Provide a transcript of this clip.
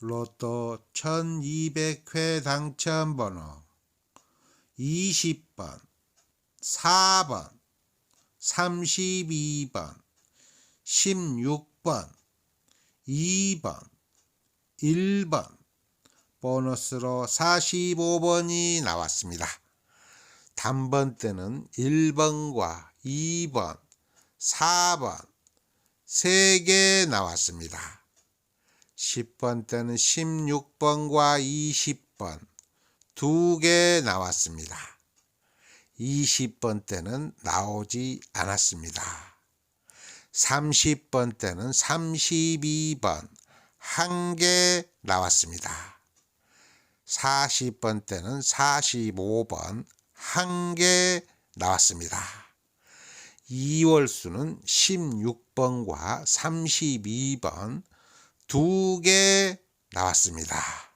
로또 1200회 당첨 번호 20번, 4번, 32번, 16번, 2번, 1번, 보너스로 45번이 나왔습니다. 단번 때는 1번과 2번, 4번, 3개 나왔습니다. 10번 때는 16번과 20번, 2개 나왔습니다. 20번 때는 나오지 않았습니다. 30번 때는 32번, 1개 나왔습니다. 40번 때는 45번, 1개 나왔습니다. 2월 수는 16번과 32번 두 개 나왔습니다.